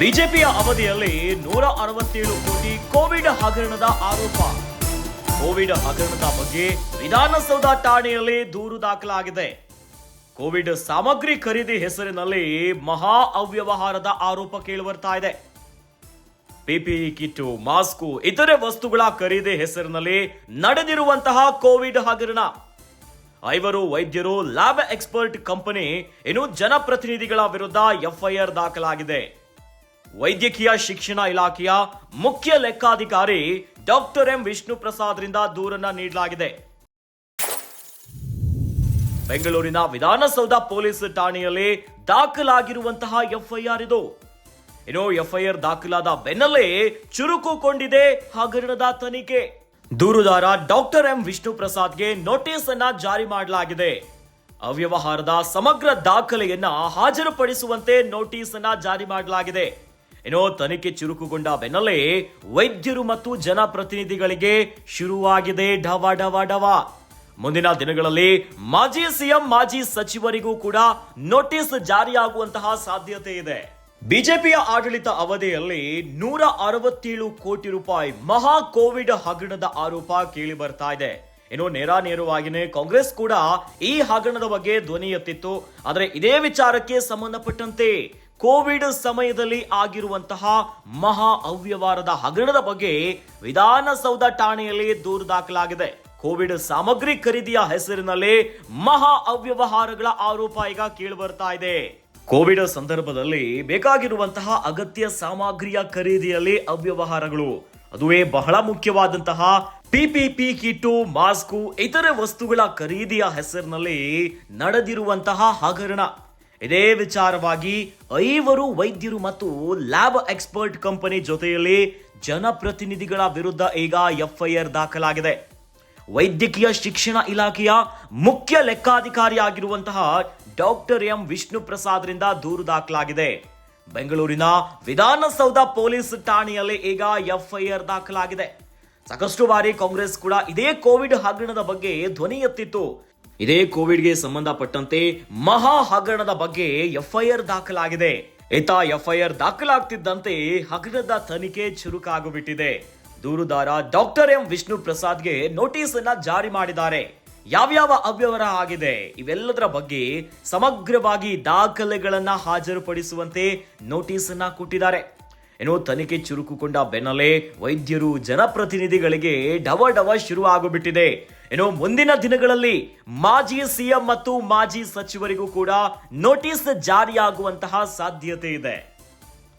ಬಿಜೆಪಿಯ ಅವಧಿಯಲ್ಲಿ ನೂರ ಅರವತ್ತೇಳು ಕೋಟಿ ಕೋವಿಡ್ ಹಗರಣದ ಆರೋಪ. ಕೋವಿಡ್ ಹಗರಣದ ಬಗ್ಗೆ ವಿಧಾನಸೌಧ ಠಾಣೆಯಲ್ಲಿ ದೂರು ದಾಖಲಾಗಿದೆ. ಕೋವಿಡ್ ಸಾಮಗ್ರಿ ಖರೀದಿ ಹೆಸರಿನಲ್ಲಿ ಮಹಾ ಅವ್ಯವಹಾರದ ಆರೋಪ ಕೇಳಿಬರ್ತಾ ಇದೆ. ಪಿಪಿಇ ಕಿಟ್ಟು, ಮಾಸ್ಕು, ಇತರೆ ವಸ್ತುಗಳ ಖರೀದಿ ಹೆಸರಿನಲ್ಲಿ ನಡೆದಿರುವಂತಹ ಕೋವಿಡ್ ಹಗರಣ. ಐವರು ವೈದ್ಯರು ಲ್ಯಾಬ್ ಎಕ್ಸ್ಪರ್ಟ್ ಕಂಪನಿ, ಇನ್ನು ಜನಪ್ರತಿನಿಧಿಗಳ ವಿರುದ್ಧ ಎಫ್ಐಆರ್ ದಾಖಲಾಗಿದೆ. ವೈದ್ಯಕೀಯ ಶಿಕ್ಷಣ ಇಲಾಖೆಯ ಮುಖ್ಯ ಲೆಕ್ಕಾಧಿಕಾರಿ ಡಾಕ್ಟರ್ ಎಂ ವಿಷ್ಣು ಪ್ರಸಾದ್ರಿಂದ ದೂರನ್ನ ನೀಡಲಾಗಿದೆ. ಬೆಂಗಳೂರಿನ ವಿಧಾನಸೌಧ ಪೊಲೀಸ್ ಠಾಣೆಯಲ್ಲಿ ದಾಖಲಾಗಿರುವಂತಹ ಎಫ್ಐಆರ್ ಇದು. ಇನ್ನು ಎಫ್ಐಆರ್ ದಾಖಲಾದ ಬೆನ್ನಲ್ಲೇ ಚುರುಕುಗೊಂಡಿದೆ ಹಗರಣದ ತನಿಖೆ. ದೂರುದಾರ ಡಾಕ್ಟರ್ ಎಂ ವಿಷ್ಣು ಪ್ರಸಾದ್ಗೆ ನೋಟಿಸ್ ಅನ್ನ ಜಾರಿ ಮಾಡಲಾಗಿದೆ. ಅವ್ಯವಹಾರದ ಸಮಗ್ರ ದಾಖಲೆಯನ್ನ ಹಾಜರುಪಡಿಸುವಂತೆ ನೋಟಿಸ್ ಅನ್ನ ಜಾರಿ ಮಾಡಲಾಗಿದೆ. ಇನ್ನು ತನಿಖೆ ಚುರುಕುಗೊಂಡ ಬೆನ್ನಲ್ಲೇ ವೈದ್ಯರು ಮತ್ತು ಜನಪ್ರತಿನಿಧಿಗಳಿಗೆ ಶುರುವಾಗಿದೆ ಢವ ಢವ ಢವ. ಮುಂದಿನ ದಿನಗಳಲ್ಲಿ ಮಾಜಿ ಸಿಎಂ, ಮಾಜಿ ಸಚಿವರಿಗೂ ಕೂಡ ನೋಟಿಸ್ ಜಾರಿಯಾಗುವಂತಹ ಸಾಧ್ಯತೆ ಇದೆ. ಬಿಜೆಪಿಯ ಆಡಳಿತ ಅವಧಿಯಲ್ಲಿ ನೂರ ಅರವತ್ತೇಳು ಕೋಟಿ ರೂಪಾಯಿ ಮಹಾ ಕೋವಿಡ್ ಹಗರಣದ ಆರೋಪ ಕೇಳಿ ಬರ್ತಾ ಇದೆ. ಇನ್ನು ನೇರ ನೇರವಾಗಿನೇ ಕಾಂಗ್ರೆಸ್ ಕೂಡ ಈ ಹಗರಣದ ಬಗ್ಗೆ ಧ್ವನಿ ಎತ್ತಿತ್ತು. ಆದರೆ ಇದೇ ವಿಚಾರಕ್ಕೆ ಸಂಬಂಧಪಟ್ಟಂತೆ ಕೋವಿಡ್ ಸಮಯದಲ್ಲಿ ಆಗಿರುವಂತಹ ಮಹಾ ಅವ್ಯವಹಾರದ ಹಗರಣದ ಬಗ್ಗೆ ವಿಧಾನಸೌಧ ಠಾಣೆಯಲ್ಲಿ ದೂರು ದಾಖಲಾಗಿದೆ. ಕೋವಿಡ್ ಸಾಮಗ್ರಿ ಖರೀದಿಯ ಹೆಸರಿನಲ್ಲಿ ಮಹಾ ಅವ್ಯವಹಾರಗಳ ಆರೋಪ ಈಗ ಕೇಳಿಬರ್ತಾ ಇದೆ. ಕೋವಿಡ್ ಸಂದರ್ಭದಲ್ಲಿ ಬೇಕಾಗಿರುವಂತಹ ಅಗತ್ಯ ಸಾಮಗ್ರಿಯ ಖರೀದಿಯಲ್ಲಿ ಅವ್ಯವಹಾರಗಳು. ಅದುವೇ ಬಹಳ ಮುಖ್ಯವಾದಂತಹ ಪಿಪಿಪಿ ಕಿಟ್ಟು, ಮಾಸ್ಕು, ಇತರೆ ವಸ್ತುಗಳ ಖರೀದಿಯ ಹೆಸರಿನಲ್ಲಿ ನಡೆದಿರುವಂತಹ ಹಗರಣ. ಇದೇ ವಿಚಾರವಾಗಿ ಐವರು ವೈದ್ಯರು ಮತ್ತು ಲ್ಯಾಬ್ ಎಕ್ಸ್ಪರ್ಟ್ ಕಂಪನಿ ಜೊತೆಯಲ್ಲಿ ಜನಪ್ರತಿನಿಧಿಗಳ ವಿರುದ್ಧ ಈಗ ಎಫ್ಐಆರ್ ದಾಖಲಾಗಿದೆ. ವೈದ್ಯಕೀಯ ಶಿಕ್ಷಣ ಇಲಾಖೆಯ ಮುಖ್ಯ ಲೆಕ್ಕಾಧಿಕಾರಿಯಾಗಿರುವಂತಹ ಡಾಕ್ಟರ್ ಎಂ ವಿಷ್ಣು ಪ್ರಸಾದ್ರಿಂದ ದೂರು ದಾಖಲಾಗಿದೆ. ಬೆಂಗಳೂರಿನ ವಿಧಾನಸೌಧ ಪೊಲೀಸ್ ಠಾಣೆಯಲ್ಲಿ ಈಗ ಎಫ್ಐಆರ್ ದಾಖಲಾಗಿದೆ. ಸಾಕಷ್ಟು ಬಾರಿ ಕಾಂಗ್ರೆಸ್ ಕೂಡ ಇದೇ ಕೋವಿಡ್ ಹಗರಣದ ಬಗ್ಗೆ ಧ್ವನಿ ಎತ್ತಿತ್ತು. ಇದೇ ಕೋವಿಡ್ಗೆ ಸಂಬಂಧಪಟ್ಟಂತೆ ಮಹಾ ಹಗರಣದ ಬಗ್ಗೆ ಎಫ್ಐಆರ್ ದಾಖಲಾಗಿದೆ. ಈತ ಎಫ್ಐಆರ್ ದಾಖಲಾಗ್ತಿದ್ದಂತೆ ಹಗರಣದ ತನಿಖೆ ಚುರುಕಾಗಿಬಿಟ್ಟಿದೆ. ದೂರುದಾರ ಡಾಕ್ಟರ್ ಎಂ ವಿಷ್ಣು ಪ್ರಸಾದ್ಗೆ ನೋಟಿಸ್ ಅನ್ನ ಜಾರಿ ಮಾಡಿದ್ದಾರೆ. ಯಾವ್ಯಾವ ಅವ್ಯವಹಾರ ಆಗಿದೆ, ಇವೆಲ್ಲದರ ಬಗ್ಗೆ ಸಮಗ್ರವಾಗಿ ದಾಖಲೆಗಳನ್ನ ಹಾಜರುಪಡಿಸುವಂತೆ ನೋಟಿಸ್ ಅನ್ನ ಕೊಟ್ಟಿದ್ದಾರೆ. ಇನ್ನು ತನಿಖೆ ಚುರುಕುಗೊಂಡ ಬೆನ್ನಲ್ಲೇ ವೈದ್ಯರು ಜನಪ್ರತಿನಿಧಿಗಳಿಗೆ ಡವ ಡವ ಶುರು ಆಗಿಬಿಟ್ಟಿದೆ ಏನೋ ಮುಂದಿನ ದಿನಗಳಲ್ಲಿ ಮಾಜಿ ಸಿಎಂ ಮತ್ತು ಮಾಜಿ ಸಚಿವರಿಗೂ ಕೂಡ ನೋಟಿಸ್ ಜಾರಿಯಾಗುವಂತಹ ಸಾಧ್ಯತೆ ಇದೆ.